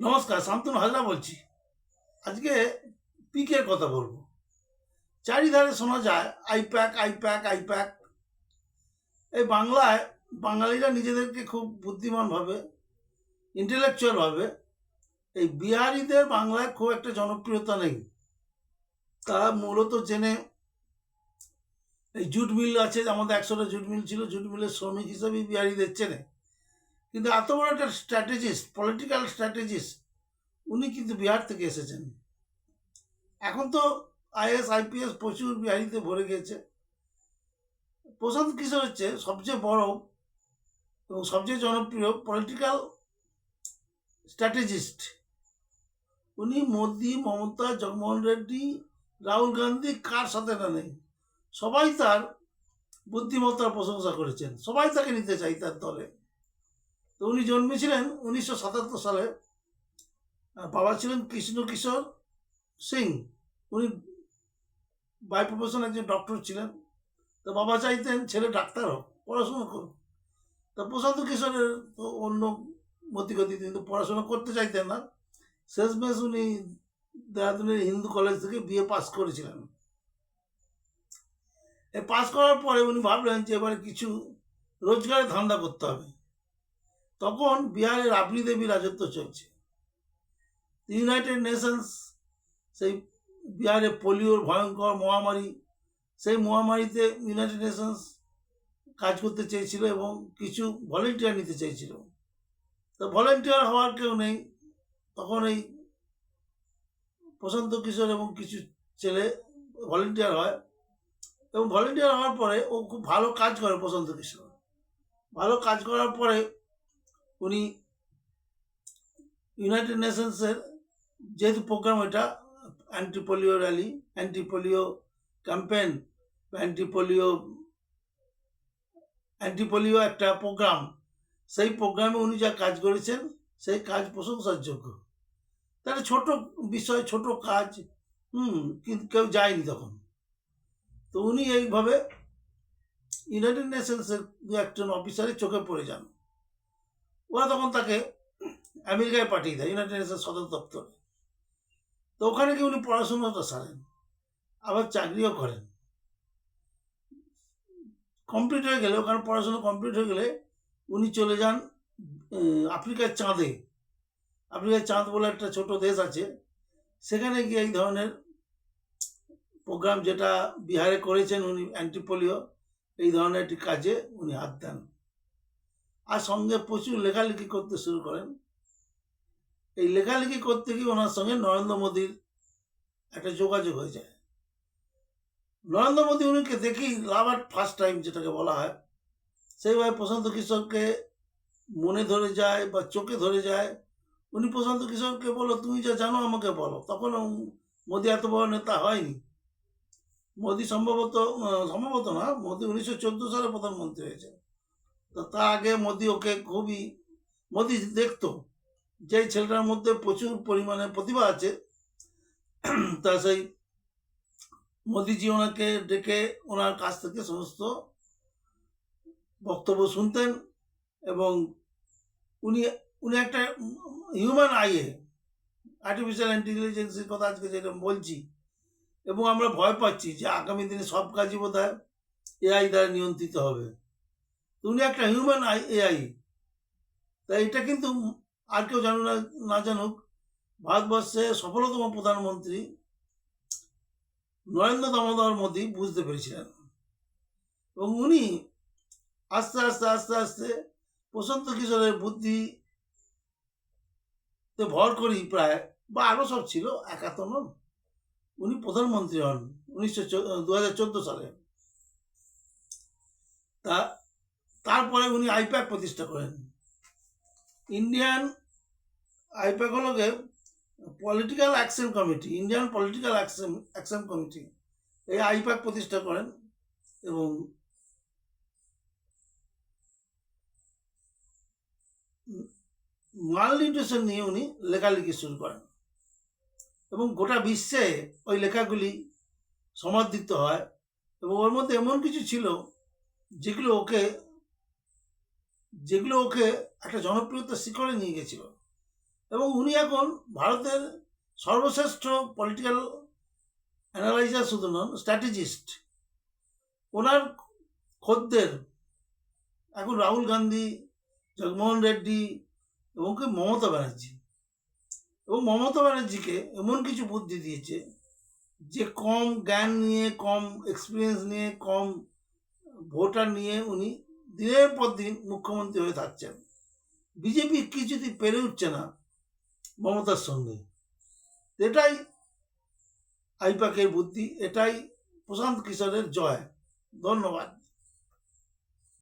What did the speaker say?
নমস্কার, শান্তনু হাজরা বলছি। আজকে পিকের কথা বলব। চারিধারে শোনা যায়, আইপ্যাক আইপ্যাক আইপ্যাক। এই বাংলায় বাঙালিরা নিজেদেরকে খুব বুদ্ধিমানভাবে ইন্টেলেকচুয়ালভাবে এই বিহারিদের বাংলায় খুব একটা জনপ্রিয়তা নেই। তারা মূলত জেনে এই জুট মিল আছে, আমাদের একশোটা জুট মিল ছিল জুট মিলের শ্রমিক হিসাবেই বিহারিদের চেনে। কিন্তু এত বড় একটা স্ট্র্যাটেজিস্ট পলিটিক্যাল স্ট্র্যাটেজিস্ট উনি কিন্তু বিহার থেকে এসেছেন। এখন তো আইএস আইপিএস প্রচুর বিহারিতে ভরে গেছে প্রশান্ত কিশোর হচ্ছে সবচেয়ে বড় এবং সবচেয়ে জনপ্রিয় পলিটিক্যাল স্ট্র্যাটেজিস্ট উনি মোদি, মমতা জগনমোহন রেড্ডি, রাহুল গান্ধী কার সাথে না নেই? সবাই তার বুদ্ধিমত্তার প্রশংসা করেছেন। সবাই তাকে নিতে চাই তার দলে। তো উনি জন্মেছিলেন উনিশশো সাতাত্তর সালে। বাবা ছিলেন কৃষ্ণ কিশোর সিং। উনি বাই প্রফেশন একজন ডক্টর ছিলেন। তো বাবা চাইতেন ছেলে ডাক্তার হোক, পড়াশোনা করুক। তা প্রশান্ত কিশোরের তো অন্য মতিগতি কিন্তু পড়াশোনা করতে চাইতেন না। শেষমেশ উনি দেহরাদুনের হিন্দু কলেজ থেকে বিএ পাস করেছিলেন। পাস করার পরে উনি ভাবলেন যে এবারে কিছু রোজগারের ধান্দা করতে হবে। তখন বিহারে রাবড়ি দেবী রাজত্ব চলছে। ইউনাইটেড নেশনস সেই বিহারে পোলিওর ভয়ঙ্কর মহামারী, সেই মহামারীতে ইউনাইটেড নেশনস কাজ করতে চেয়েছিল এবং কিছু ভলেন্টিয়ার নিতে চেয়েছিল। তো ভলেন্টিয়ার হওয়ার কেউ নেই। তখন এই প্রশান্ত কিশোর এবং কিছু ছেলে ভলেন্টিয়ার হয়। এবং ভলেন্টিয়ার হওয়ার পরে ও খুব ভালো কাজ করে প্রশান্ত কিশোর। ভালো কাজ করার পরে উনি ইউনাইটেড নেশনসের যেহেতু প্রোগ্রাম এটা anti polio rally anti polio campaign anti polio anti polio একটা প্রোগ্রাম সেই প্রোগ্রামে উনি যা কাজ করেছেন, সেই কাজ প্রশংসার যোগ্য তাহলে ছোট বিষয়, ছোট কাজ, হুম, কিন্তু কেউ যায়নি তখন। তো উনি এইভাবে ইউনাইটেড নেশনসের একজন অফিসারের চোখে পড়ে যান। ওরা তখন তাকে আমেরিকায় পাঠিয়ে দেয় ইউনাইটেড নেশন সদর দপ্তরে। তো ওখানে গিয়ে উনি পড়াশোনাটা সারেন, আবার চাকরিও করেন। কমপ্লিট হয়ে গেলে, ওখানে পড়াশোনা কমপ্লিট হয়ে গেলে উনি চলে যান আফ্রিকার চাঁদে। আফ্রিকার চাঁদ বলে একটা ছোট দেশ আছে, সেখানে গিয়ে এই ধরনের প্রোগ্রাম যেটা বিহারে করেছেন উনি অ্যান্টিপোলিও এই ধরনের একটি কাজে উনি হাত দেন। আর সঙ্গে প্রচুর লেখালেখি করতে শুরু করেন। এই লেখালেখি করতে গিয়ে ওনার সঙ্গে নরেন্দ্র মোদীর একটা যোগাযোগ হয়ে যায়। নরেন্দ্র মোদী উনিকে দেখি লাভ অ্যাট ফার্স্ট টাইম যেটাকে বলা হয়। সেইভাবে প্রশান্ত কিশোরকে মনে ধরে যায় বা চোখে ধরে যায়। উনি প্রশান্ত কিশোরকে বলো তুমি যা জানো আমাকে বলো। তখন মোদী এত বড় নেতা হয়নি। মোদী সম্ভবত সম্ভবত না, মোদী উনিশশো চোদ্দ সালে প্রধানমন্ত্রী হয়েছে তো তা আগে মোদী ওকে খুবই, মোদী দেখতো যে ছেলেটার মধ্যে প্রচুর পরিমাণে প্রতিভা আছে, তা সেই মোদিজি ওনাকে ডেকে ওনার কাছ থেকে সমস্ত বক্তব্য শুনতেন এবং উনি উনি একটা হিউম্যান আইয়ে আর্টিফিশিয়াল ইন্টেলিজেন্সের কথা আজকে যেটা বলছি, এবং আমরা ভয় পাচ্ছি যে আগামী দিনে সব কাজই বোধ হয় এআই দ্বারা নিয়ন্ত্রিত হবে। উনি একটা হিউম্যান আই এআই তাই এটা কিন্তু আর কেউ জানুক না না জানুক। ভারতবর্ষে সফলতম প্রধানমন্ত্রী নরেন্দ্র দামোদর মোদী বুঝতে পেরেছিলেন। এবং উনি আস্তে আস্তে আস্তে আস্তে প্রশান্ত কিশোরের বুদ্ধি তে ভর করি প্রায় বা আরও সব ছিল একা তো উনি প্রধানমন্ত্রী হন উনিশশো দু সালে। তা তারপরে উনি আইপ্যাক প্রতিষ্ঠা করেন। ইন্ডিয়ান আইপ্যাক হলো political action committee, Indian political action action committee. এই আইপ্যাক প্রতিষ্ঠা করেন এবং মাল নিউট্রিশন নিয়ে উনি লেখালেখি শুরু করেন এবং গোটা বিশ্বে ওই লেখাগুলি সমাদৃত হয় এবং ওর মধ্যে এমন কিছু ছিল যেগুলো ওকে যেগুলো ওকে একটা জনপ্রিয়তার শিখরে নিয়ে গেছিল। এবং উনি এখন ভারতের সর্বশ্রেষ্ঠ পলিটিক্যাল অ্যানালাইজার শুধু নন স্ট্র্যাটেজিস্ট ওনার খদ্দের এখন রাহুল গান্ধী, জগমোহন রেড্ডি এবং কি মমতা ব্যানার্জি। এবং মমতা ব্যানার্জিকে এমন কিছু বুদ্ধি দিয়েছে যে কম জ্ঞান নিয়ে, কম এক্সপিরিয়েন্স নিয়ে, কম ভোটার নিয়ে উনি দিনের পর দিন মুখ্যমন্ত্রী হয়ে থাকছেন। বিজেপি কিছুতেই পেরে উঠছে না মমতার সঙ্গে। এটাই আইপাকের বুদ্ধি, এটাই প্রশান্ত কিশোরের জয়। ধন্যবাদ।